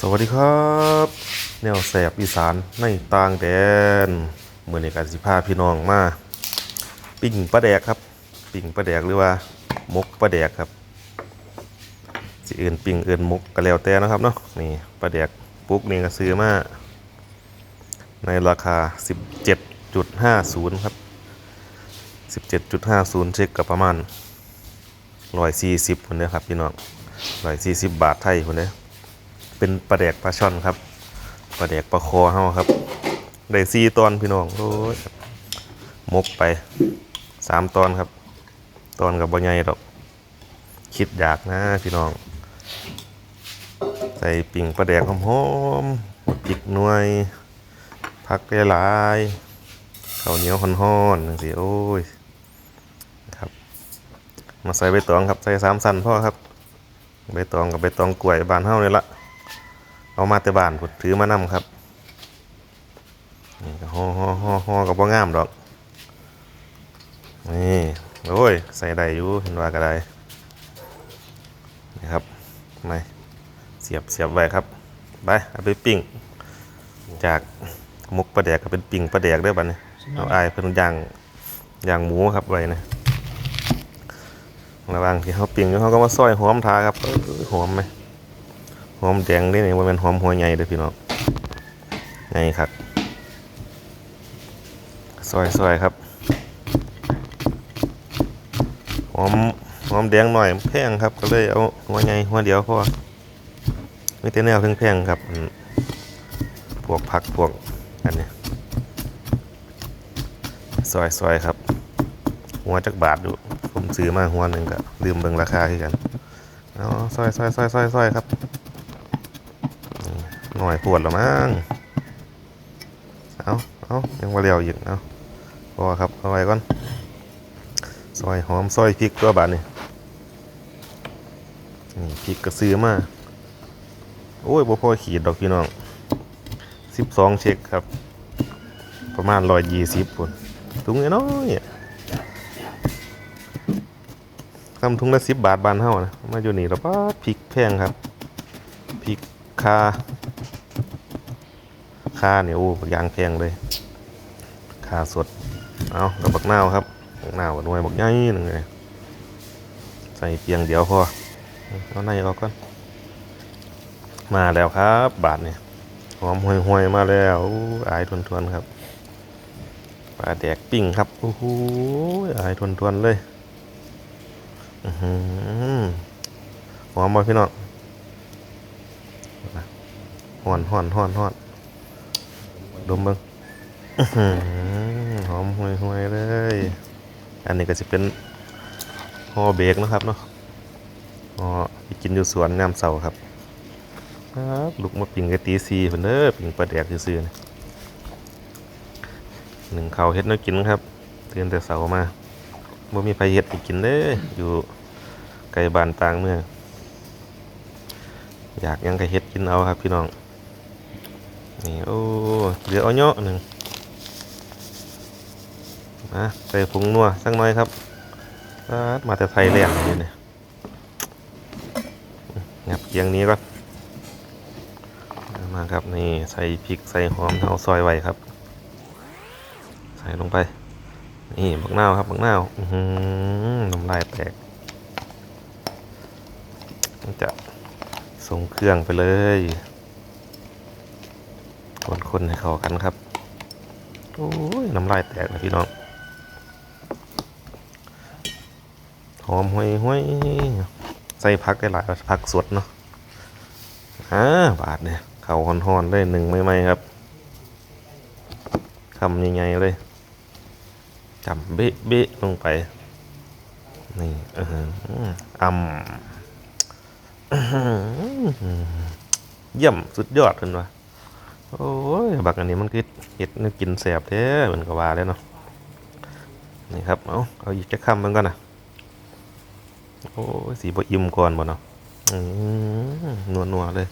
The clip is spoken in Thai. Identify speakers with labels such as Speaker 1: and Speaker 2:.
Speaker 1: สวัสดีครับ แนวแสบอีสานในต่างแดนเมื่อในการสิพาพี่น้องมา ปิ้งปลาแดกครับ ปิ้งปลาแดกหรือว่า มกปลาแดกครับสิเอื่นปิ้งเอื่นมกก็แล้วแต่นะครับเนาะนี่ปลาแดกปุ๊กนี่ก็ซื้อมา ในราคา 17.50 ครับ 17.50 เช็คกับประมาณ140คนเด้อครับพี่น้อง140 บาทไทยคนเด้อ เป็นปลาแดกปลาช่อนครับปลาแดกปลาคอเฮาครับได้สี่ตอนพี่น้องโอ้ยมกไปสามตอนครับ ตอนกับบ่ใหญ่ดอก คิดอยากนะพี่น้อง ใส่ปิ่งปลาแดกหอมๆจิกหน่วย พักหลายๆข้าวเหนียวฮ้อนๆจังซี่โอ้ยครับ มาใส่ใบตองครับใส่สามสันพ่อครับใบตองกับใบตองกล้วยบานเฮานี่ละ เอามาแต่บ้านผมถือมานำครับนี่ก็ห่อห่อห่อห่อกับว่างามดอก นี่โอ้ยใส่ได้อยู่เห็นว่าก็ได้นี่ครับไม่เสียบเสียบไว้ครับไปเอาไปปิ้งจากมุกปลาแดกก็เป็นปิ้งปลาแดกได้อบัดนี้เอาอายเพิ่นย่างย่างหมูครับไว้นะระว่างที่เขาปิ้งเขาก็มาซอยหอมทาครับเอ้ยหอมไหม อมแดงนี่นี่ว่าเป็นหอมหัวใหญ่เด้อพี่น้องใหญ่ครับซอยซอยครับหอมหอมแดงหน่อยแพงครับ ก็เลยเอาหัวใหญ่หัวเดียวพอไม่แต่แนวแพงๆครับพวกผักพวกอันนี้ซอยซอยครับ หัวจักบาทอยู่ผมซื้อมาหัวหนึ่งก็ลืมเบิ่งราคาคือกันเอาซอยซอยซอยซอยซอยครับ หน่อยปวดแล้วมั้งเอาเอายังว่าเร็วอีกเอาพอครับเอาไว้ก่อนซอยหอมซอยพริกตัวบาทนี่นี่พริกกระซื้อมาโอ้ยบ่พอขีดดอกพี่น้องสิบสองเช็คครับ ประมาณร้อยยี่สิบคนถุงน้อยๆทำถุงละสิบบาทบานเท่านะมาอยู่นี่แล้วป้าพริกแพงครับพริกคาาเนี่ยโอ้บักยางแพงเลยค่าสด เอากับบักนาวครับบักนาวกับหน่วยบักใหญ่หนึ่งเลยใส่เพียงเดียวพอเอาในออกก่อนมาแล้วครับ บาทเนี่ยหอมห่วยห่วยมาแล้วอายทวนทวนครับปลาแดกปิ้งครับโอ้โหอายทวนทวนเลยอื้อหือหอมมาพี่น้องห่อนห่อนห่อนห่อน ดมเบิ้งหอมห่วยห่วยเลย อันนี้ก็จะเป็นห่อเบรกนะครับเนาะห่อกินอยู่สวนยามเสาครับครับลูกมาปิ่งกะตีซีเพิ่นเด้อปิ่งปลาแดกซื่อๆหนึ่งข้าวเฮ็ดน้กินครับตื่นแต่เสามาบ่มีไผเฮ็ดให้กินเด้ออยู่ไกลบ้านต่างเมืองอยากยังก็เฮ็ดกินเอาครับพี่น้อง นี่โอ้เหลือเอาเยอะหนึ่งมาใส่ผงนัวสักหน่อยครับมาแต่ไทยแลนด์นี่เนี่ยงับเกียงนี้ก่อนมาครับนี่ใส่พริกใส่หอมเท้าซอยไว้ครับ ใส่ลงไป นี่บักนาวครับบักนาวอื้อหือน้ำลายแตกจะส่งเครื่องไปเลย คนๆให้เข้ากันครับ โอ้ยน้ำลายแตกนะพี่น้องหอมห้วยห้วยใส่พักได้หลายพักสดเนาะอ่าบาทเนี่ยเข่าห่อนๆได้หนึ่งไม่ไหมครับคำใหญ่ๆเลยจำเบ๊ะเบ๊ะลงไป นี่เอออ่ำอื้อหือเยี่ยมสุดยอดเลยว่ะ โอ้ยบักอันนี้มันคือเห็ดนึกกินแสบแท้เหมือนกับว่าแล้วเนาะนี่ครับเอาเอาอีกจะคำมันก่อนนะโอ้ยสีบอิ่มก่อนบ่เนาะอืมนัวๆเลย